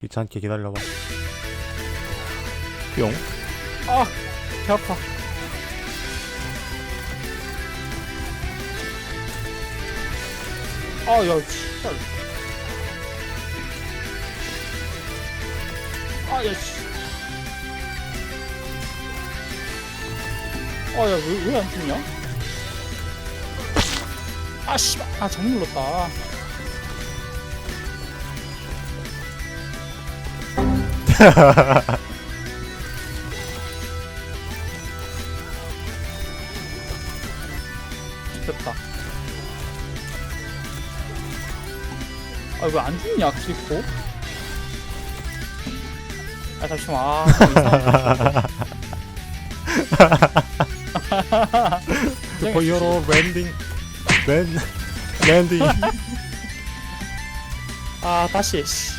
귀찮게 기다려봐. 뿅. 아, 개 아파. 아, 야, 씨발. 아, 야, 씨. 아, 야, 왜, 왜 안 죽냐? 아, 씨발. 아, 잘못 눌렀다. 됐다. 아, 왜 안 죽냐, 키코? 아, 잠시만. 아. 슈퍼히어로 랜딩. 랜 랜딩. 아, 다시. 씨.